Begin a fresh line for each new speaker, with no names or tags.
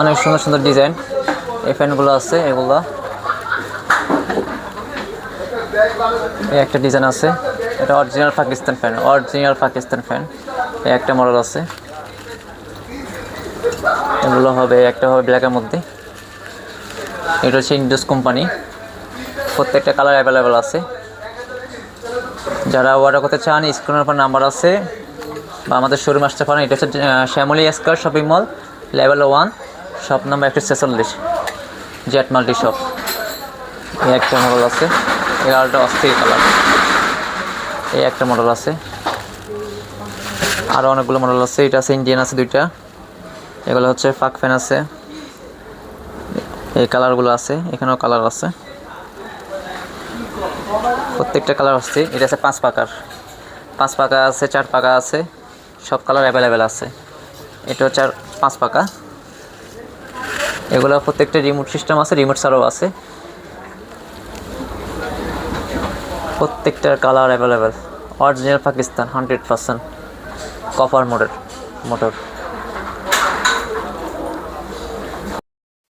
অনেক সুন্দর সুন্দর ডিজাইন। এই ফ্যানগুলো আছে, এগুলো। এই একটা ডিজাইন আছে। এটা original Pakistan fan original Pakistan fan এই একটা মডেল আছে। এগুলো হবে, একটা হবে ব্ল্যাকের মধ্যে। এটা হচ্ছে ইন্ডোস কোম্পানি প্রত্যেকটা কালার অ্যাভেলেবেল আছে। যারা অর্ডার করতে চান স্ক্রিনের উপর নাম্বার আছে। বা আমাদের শোরুম আসতে পারেন। এটা হচ্ছে Shyamoli square shopping mall level one shop number একশো ছেচল্লিশ জেট মাল্টি শপ এই একটা মডেল আছে। এই কালারটা অস্থির কালার এই একটা মডেল আছে। আরও অনেকগুলো মডেল আছে। এটা আছে ইন্ডিয়ান আছে দুইটা। এগুলো হচ্ছে ফাক ফ্যান আছে। এই কালারগুলো আছে। এখানেও কালার আছে। প্রত্যেকটা কালার আসছে এটা আছে পাঁচ পাকার। পাঁচ পাকা আছে, চার পাকা আছে। সব কালার অ্যাভেলেবেল আছে। এটা হচ্ছে আর পাঁচ পাকা। এগুলো প্রত্যেকটা রিমোট সিস্টেম আছে রিমোট ছাড়াও আছে। প্রত্যেকটার colour available original Pakistan hundred percent copper motor motor